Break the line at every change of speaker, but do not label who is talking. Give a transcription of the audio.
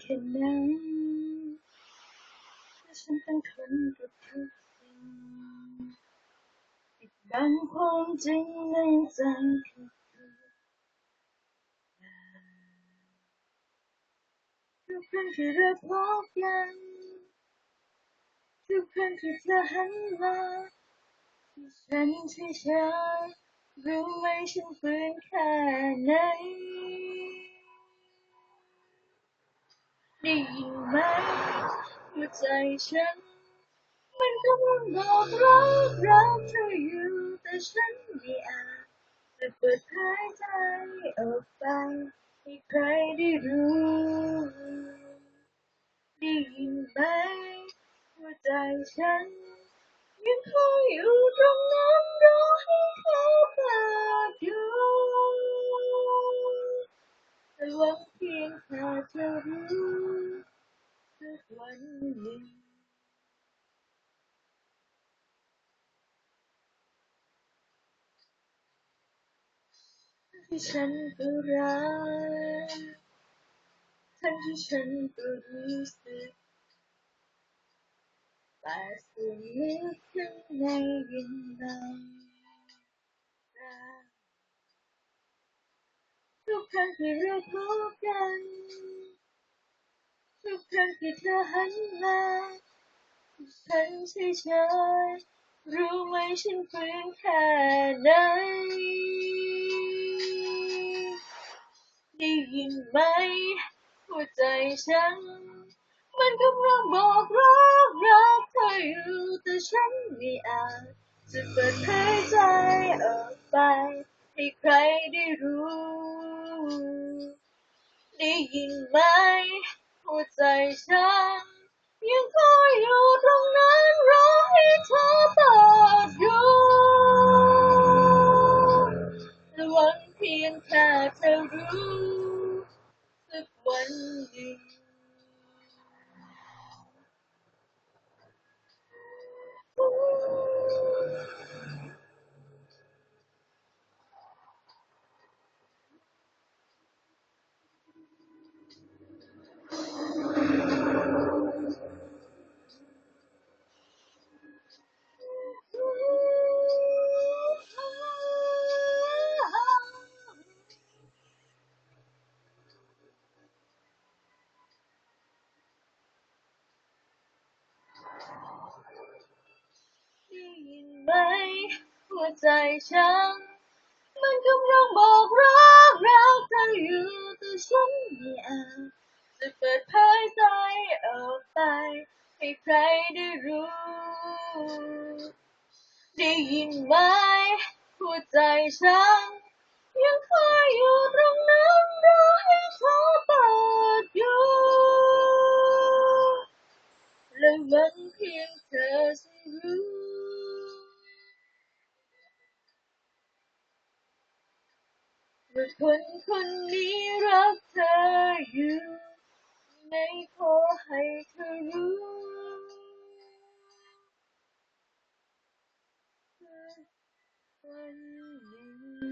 แค่ไหนแต่ฉันต้องทนกับทุกสิ่งปิดบังความจริงในใจทุกๆทุกครั้งที่เราพบกันทุกครั้งที่เธอหันมาที่ฉันเฉยๆรู้ไหมฉันฝืนแค่ไหน ได้ยินไหมหัวใจฉัน มันกำลังบอกรักรักเธออยู่ แต่ฉันไม่อาจจะเปิดเผยใจออกไปให้ใครได้รู้ได้ยินไหมหัวใจฉัน ยังคอยอยู่ตรงนั้นรอให้เขาเปิดอยู่แต่หวังเพียงแค่เธอรู้สักวันหนึ่ง ที่ฉันก็รักทั้งที่ฉันก็รู้สึกแต่ส่วนลึกข้างในยังไม่รักทุกครั้งที่เราพบกัน ทุกครั้งที่เธอหันมาฉันเฉยๆรู้ไหมฉันฝืนแค่ไหน ไหมหัวใจฉัน มันกำลังบอกรักรักเธออยู่แต่ฉันไม่อาจจะเปิดเผยใจออกไป ให้ใครได้รู้ ได้ยินไหมหัวใจฉัน ยังคอยอยู่ตรงนั้นรอให้เธอเปิดอยู่และหวังเพียงแค่เธอรู้ สัก วใจฉัน มันกำลังบอกรักรักเธออยู่แต่ฉันไม่อาจจะเปิดเผยใจออกไป ให้ใครได้รู้ ได้ยินไหมหัวใจฉัน ยังคอยอยู่ตรงนั้นรอให้เธอเปิดอยู่และหวังเพียงเธอ ว่าคนคนนี้รักเธออยู่ ไม่ขอให้เธอรู้วันหนึ่ง